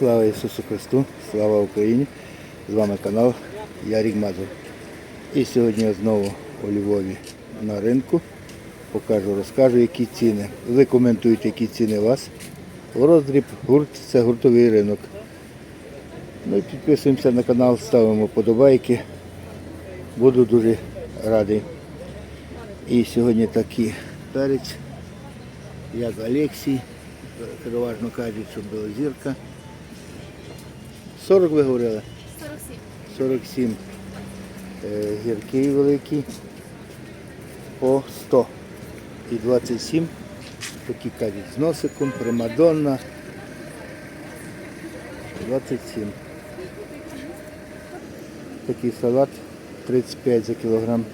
Слава Ісусу Христу, слава Україні! З вами канал Ярік Мазур. І сьогодні я знову у Львові на ринку. Покажу, розкажу, які ціни. Ви коментуєте, які ціни у вас. Роздріб, гурт це гуртовий ринок. Ну і підписуємося на канал, ставимо подобайки. Буду дуже радий. І сьогодні такий перець, як Олексій, переважно кажуть, що білозірка. 40 ви говорили? 47. 47 е, гіркий великий. По 100 і 27 такі кажуть з носиком, примадонна. 27 такий салат. 35 за кілограм.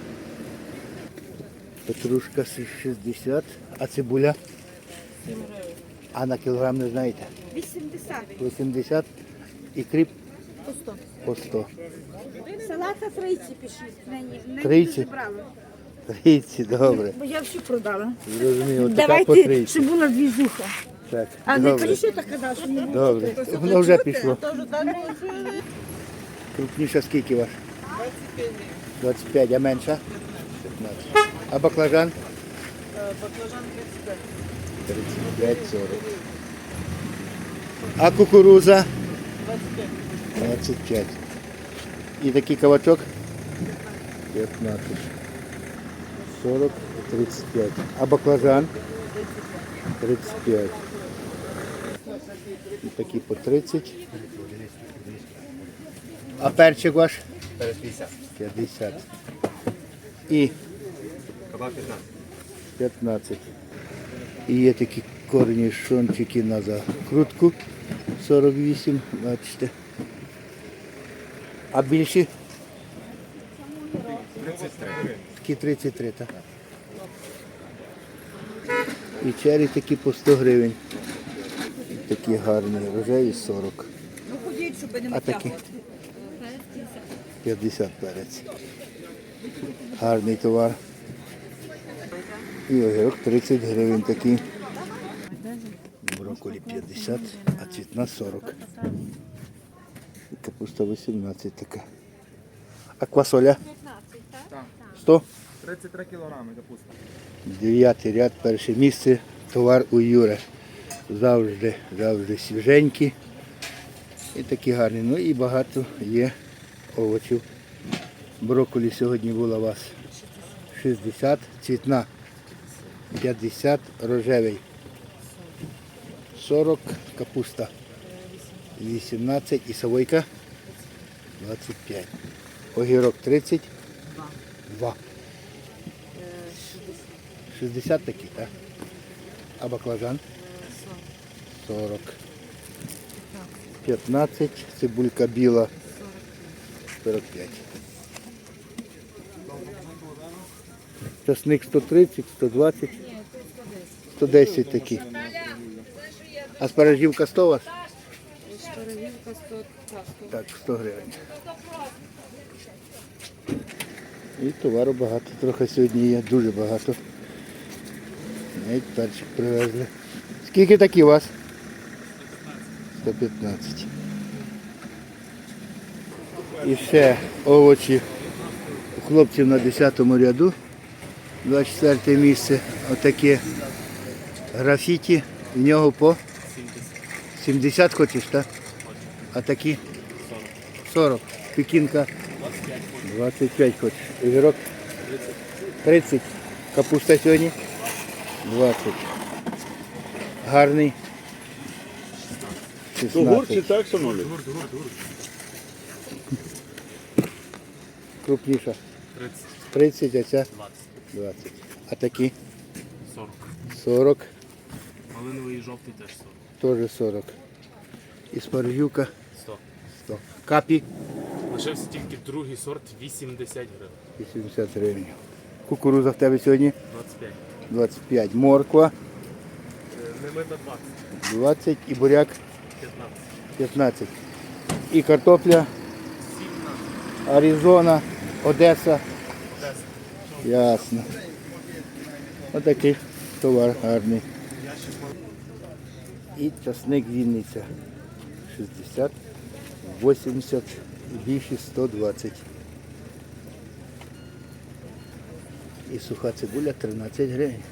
Петрушка 60 а цибуля? А на кілограм не знаєте? 80. 80 і кріп По 100. по 100 Салата 30 пишіть. Нині. Нині 30? дуже брали. 30, добре. Бо я всю продала. Зрозуміло, така по Давайте, 30. щоб була двіжуха. Так, А не добре. кажи, що так казав, що не. Добре. Воно вже пішло. Крупніша скільки ваш? 25, а менша? 15. А баклажан? Баклажан 35. 35, 40. А кукуруза? 25. І такий кабачок? 15. 40, 35. А баклажан? 35. І такі по 30. А перчик ваш? 50. 50. І Кабак 15. 15. І є такі корнішончики на закрутку 48, бачите. А більші? 33. Такі 33, так. І чері такі по 100 гривень. Такі гарні, рожеві 40. Ну ходіть, щоб не А такі? 50 перець. Гарний товар. І огірок 30 гривень такий. Брокколі 50, а цвітна 40. Капуста 18 така. А квасоля? 100? 33 кілограми капуста. Дев'ятий ряд, перше місце, товар у Юре. Завжди, завжди свіженькі. І такі гарні. Ну і багато є овочів. Брокколі сьогодні була у вас 60, цвітна 50, рожевий 40, капуста 18 і савойка 25. Огірок 30, 2. 60 такі, так? А баклажан? 40. 15, цибулька біла 45. Часник 130, 120, 110 такі. А спаражівка 100 у вас? Спорожівка 100, Так, 100 гривень. І товару багато, трохи сьогодні є, дуже багато. Навіть перчик привезли. Скільки такі у вас? 115. І ще овочі у хлопців на 10 му ряду. 24 місце. Отаке графіті. В нього по 70 хочеш, так? А такі? 40. Пекінка 25 хочеш. Огірок 30. Капуста сьогодні 20. Гарний. 16. так, шановні? Крупніша. 30. 30, а ця 20. 20. А такі 40. 40, Малиновий і жовтий теж 40. Теж 40. І спаржюка 100. 100. Капі Лишився тільки другий сорт 80 гривень. 80 гривень. Кукуруза в тебе сьогодні 25. 25. Морква Немита 20. 20 і буряк 15. 15. І картопля Аризона, Одеса. Ясно. Отакий товар гарний. І часник Вінниця. 60, 80 і більші 120. І суха цибуля 13 гривень.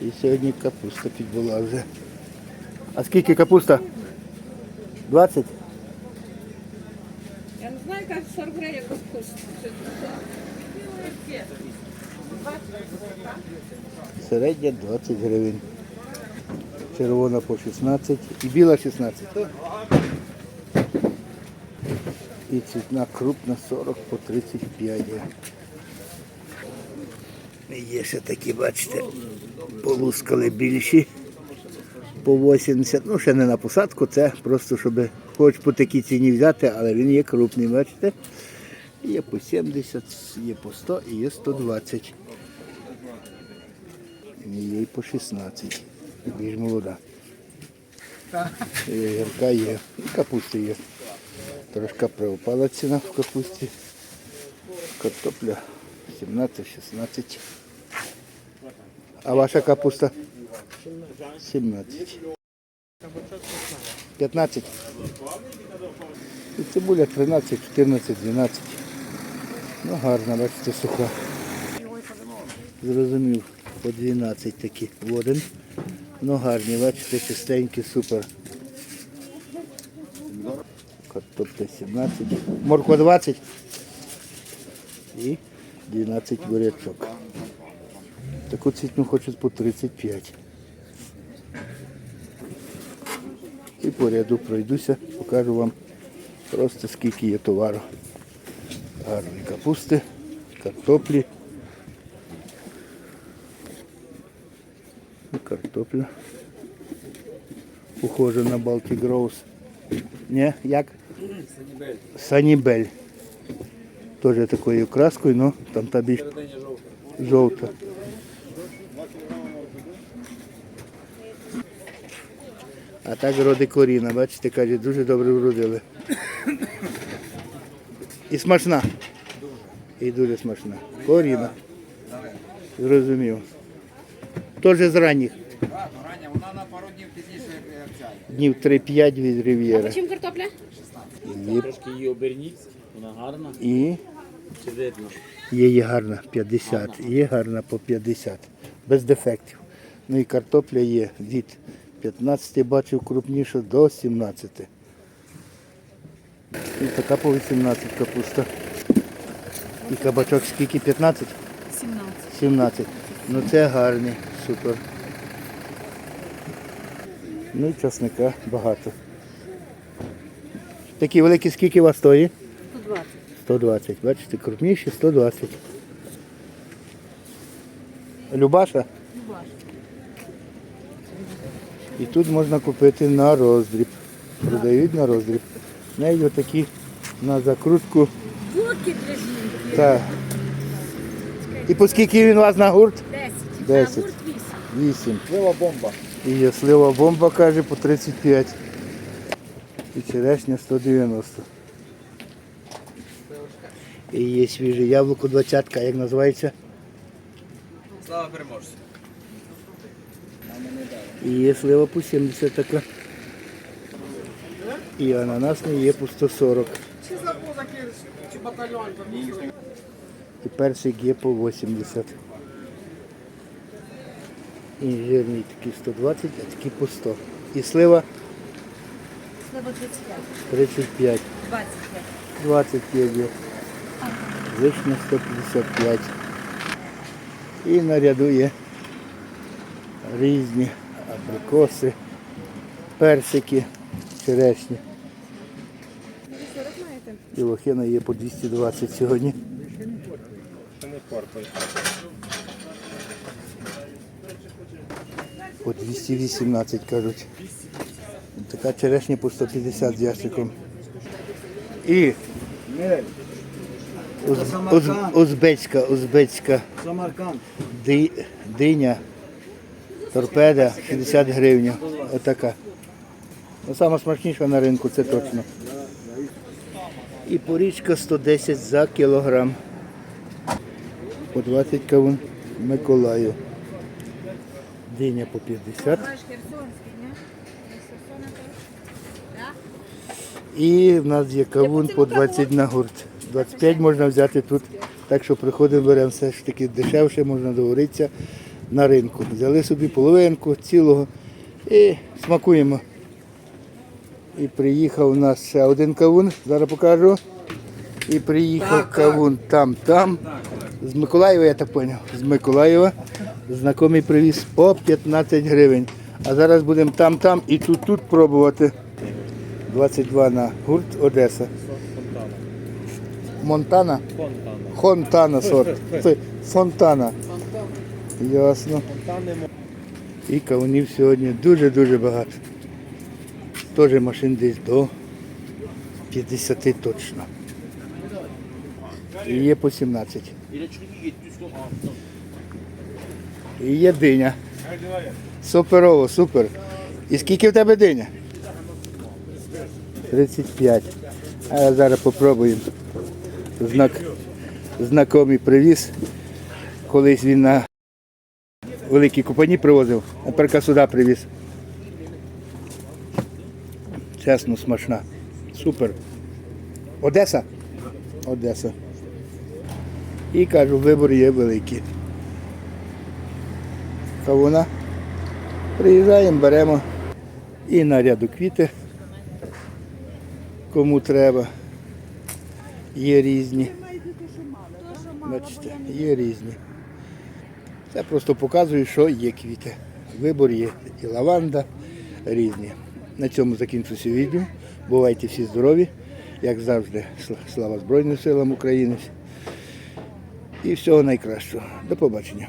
І сьогодні капуста підбула вже. А скільки капуста? 20? Я не знаю, як 40 гривень якось Середня 20 гривень. Червона по 16 і біла 16. І цвітна крупна 40 по 35. Є ще такі, бачите, полускали більші по 80. Ну, ще не на посадку, це просто, щоб хоч по такій ціні взяти, але він є крупний, бачите. Є по 70, є по 100 і є 120. І по 16. Більш молода. І Гірка є. І капуста є. Трошки приупала ціна в капусті. Картопля 17-16. А ваша капуста? 17. 15. І цибуля 13, 14, 12. Ну гарна, бачите, суха. Зрозумів, по 12 такі водин. Ну гарні, бачите, чистенькі, супер. Картопля 17, морква 20 і 12 бурячок. Таку цвітну хочуть по 35. І по ряду пройдуся, покажу вам просто скільки є товару. Гарні капусти, картоплі. І картопля. Похоже на Baltic Rose. Не, як? Санібель. Санібель. Теж такою краскою, але там та більш жовта. А так роди коріна, бачите, каже, дуже добре вродили. І смачна. І дуже смачна. Коріна. Зрозумів. Теж з ранніх. Рання, вона на пару днів пізніше як ця. Днів 3-5 від Рів'єри. Чим картопля? Є, Трошки її оберніть, вона гарна. і Чи видно? є, є гарна 50, є гарна по 50. Без дефектів. Ну і картопля є від 15 бачив крупніше до 17. І така по 18 капуста. І кабачок скільки? 15? 17. 17. Ну це гарні, супер. Ну і часника багато. Такі великі скільки у вас стоїть? 120. 120. Бачите, крупніші 120. Любаша? Любаша. І тут можна купити на роздріб. Продають на роздріб. Неї отакі на закрутку. Булки для жінки. Так. І по скільки він у вас на гурт? 10. 10. А гурт 8. 8. Слива бомба. І є слива бомба, каже, по 35. І черешня 190. І є свіже яблуко 20, як називається? Слава переможцю. І є слива по 70 така. І ананасний є по 140. І персик є по 80. І жирний такий 120, а такий по 100. І слива Слава 35. 35. 25. 25 є. Вишня 155. І на ряду є різні абрикоси, персики, черешні. І лохина є по 220 сьогодні. По 218 кажуть. Така черешня по 150 з ящиком. І уз- уз- узбецька, узбецька ди- диня, торпеда 60 гривень. Отака. Ну, сама смачніша на ринку, це точно. І порічка 110 за кілограм. По 20 кавун Миколаю. Диня по 50. Наш Херсонський, ні? І в нас є кавун по 20 на гурт. 25 можна взяти тут. Так що приходимо, беремо все ж таки дешевше, можна договоритися на ринку. Взяли собі половинку цілого і смакуємо. І приїхав у нас ще один кавун, зараз покажу. І приїхав кавун там, там. З Миколаєва, я так зрозумів. З Миколаєва. Знайомий привіз по 15 гривень. А зараз будемо там, там і тут, тут пробувати. 22 на гурт Одеса. Монтана? Фонтана. Хонтана сорт. Фонтана. Ясно. І кавунів сьогодні дуже-дуже багато. Теж машин десь до 50 точно. І є по 17. І є диня. Суперово, супер. І скільки в тебе диня? 35. А зараз попробуємо. Знак, знакомий привіз. Колись він на великій купані привозив, а тепер сюди привіз. Чесно, смачна. Супер. Одеса? Одеса. І кажу, вибор є великий. Кавуна. Приїжджаємо, беремо і на ряду квіти. Кому треба. Є різні. Бачите, є різні. Це просто показує, що є квіти. Вибор є і лаванда різні. На цьому закінчуся відео. Бувайте всі здорові, як завжди. Слава Збройним силам України. І всього найкращого. До побачення.